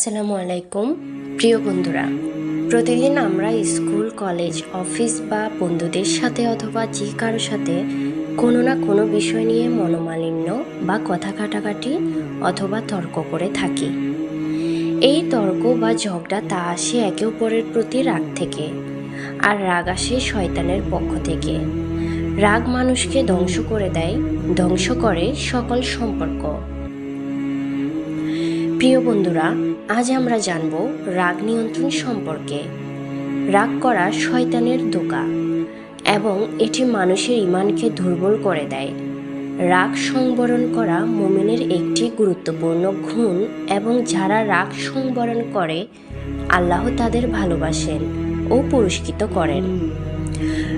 আসসালামু আলাইকুম, প্রিয় বন্ধুরা। প্রতিদিন আমরা স্কুল, কলেজ, অফিস বা বন্ধুদের সাথে অথবা যে কারোর সাথে কোনো না কোনো বিষয় নিয়ে মনোমালিন্য বা কথা কাটাকাটি অথবা তর্ক করে থাকি। এই তর্ক বা ঝগড়া তা আসে একে অপরের প্রতি রাগ থেকে, আর রাগ আসে শয়তানের পক্ষ থেকে। রাগ মানুষকে ধ্বংস করে দেয়, ধ্বংস করে সকল সম্পর্ক। প্রিয় বন্ধুরা, আজ আমরা জানব রাগ নিয়ন্ত্রণ সম্পর্কে। রাগ করা শয়তানের দোকা এবং এটি মানুষের ইমানকে দুর্বল করে দেয়। রাগ সংবরণ করা মোমেনের একটি গুরুত্বপূর্ণ গুণ এবং যারা রাগ সংবরণ করে, আল্লাহ তাদের ভালোবাসেন ও পুরস্কৃত করেন।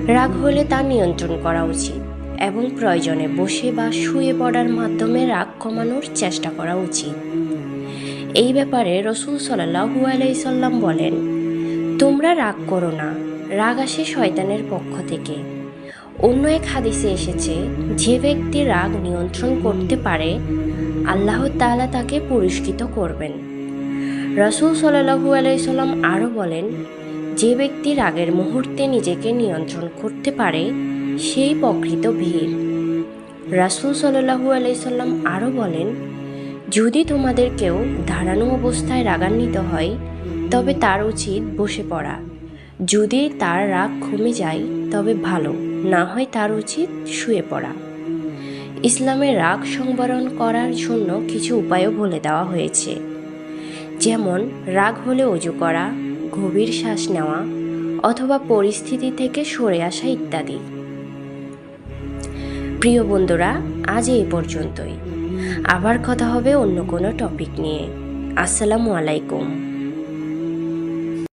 রাগ হলে তা নিয়ন্ত্রণ করা উচিত এবং প্রয়োজনে বসে বা শুয়ে পড়ার মাধ্যমে রাগ কমানোর চেষ্টা করা উচিত। এই ব্যাপারে রসুল সাল্লাহু আলাইসাল্লাম বলেন, তোমরা রাগ করো না, রাগ আসে শয়তানের পক্ষ থেকে। অন্য এক হাদিসে এসেছে, যে ব্যক্তি রাগ নিয়ন্ত্রণ করতে পারে, আল্লাহ তাআলা তাকে পুরস্কৃত করবেন। রসুল সাল্লাহু আলাইসাল্লাম আরও বলেন, যে ব্যক্তি রাগের মুহূর্তে নিজেকে নিয়ন্ত্রণ করতে পারে, সেই প্রকৃত ভিড় রাসুল সাল্লাহু আলাইসাল্লাম আরও বলেন যদি তোমাদের কেউ দাঁড়ানো অবস্থায় রাগান্বিত হয়, তবে তার উচিত বসে পড়া। যদি তার রাগ কমে যায়, তবে ভালো, না হয় তার উচিত শুয়ে পড়া। ইসলামে রাগ সংবরণ করার জন্য কিছু উপায়ও বলে দেওয়া হয়েছে। যেমন, রাগ হলে অজু করা, গভীর শ্বাস নেওয়া, অথবা পরিস্থিতি থেকে সরে আসা ইত্যাদি। প্রিয় বন্ধুরা, আজ এই পর্যন্তই। আবার কথা হবে অন্য কোনো টপিক নিয়ে। আসসালামু আলাইকুম।